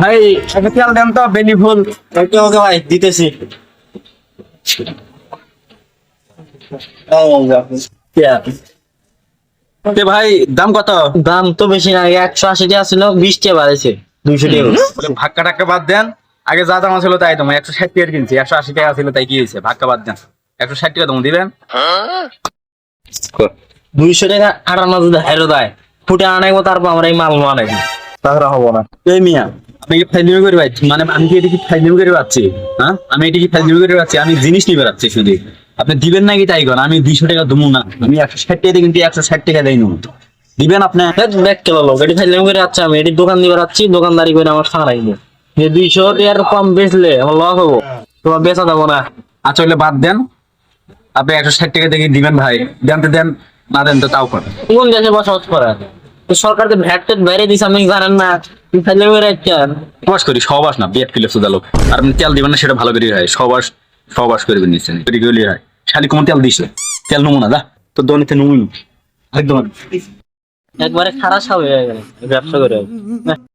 ভাই একটা তেল দেন তো বেলি ফুল। ওকে ওকে ভাই দিতেছি। ভাই দাম কত? দাম তো বেশি না একশো আশি টাকা ছিল বিশ টাকা বাড়াইছে দুইশো টাকা। ভাক্কা টাক্কা বাদ দেন। আগে যা দাম ছিল তাই তোমার একশো ষাট টাকা কিনছি একশো আশি টাকা ছিল তাই কি হয়েছে ভাক্কা বাদ দেন। একশো ষাট টাকা তুমি দিবেন? দুইশো টাকা আটান্ন যদি হাইরো দেয় ফুটে আনাইবো তারপর আমরা এই মাল আনাইবো তাহলে হব না। এই মিয়া আপনি কি ফাইলিমি করে পাচ্ছি মানে আমি কি এটা কি ফাইলিমি করে পাচ্ছি হ্যাঁ? আমি এটা কি ফাইলিমি করে পাচ্ছি আমি জিনিস নিয়ে বেড়াচ্ছি শুধু। আপনি দিবেন নাকি তাই করেন? আমি দুইশো টাকা দেবো না। আমি একশো ষাট টাকা কিন্তু একশো ষাট টাকা দেয় নেব দিবেন আপনি? ব্যাগ কেলো লোক এটি ফাইলাম করে যাচ্ছে আমি। এটি দোকান দিয়ে যাচ্ছি দোকানদারি করে আমার খারাইবো যে দুইশো টাকার কম বেচলে আমার লস হব। তোমার বেচা দেবো না। আচ্ছা হলে বাদ দেন। আপনি একশো ষাট টাকা থেকে দিবেন ভাই? দেন তো দেন না দেন তো তাও করেন। কোন দেশে বসবাস করে তো সরকার তো ভ্যাট ট্যাট বাইরে দিছে আপনি জানেন না। তাহলে করে যাচ্ছেন সবাস করি সবাস না বিয়াট কিলো সুদা লোক। আর আপনি তেল দিবেন না সেটা ভালো করে হয়। সবাস সবাস করবেন নিচ্ছেন এটি গেলে হয়। শালি কোমর তেল দিছে। তেল নমুনা দা তো দনিতে নুন একদম একবারে খারাপ হবে ব্যবসা করে।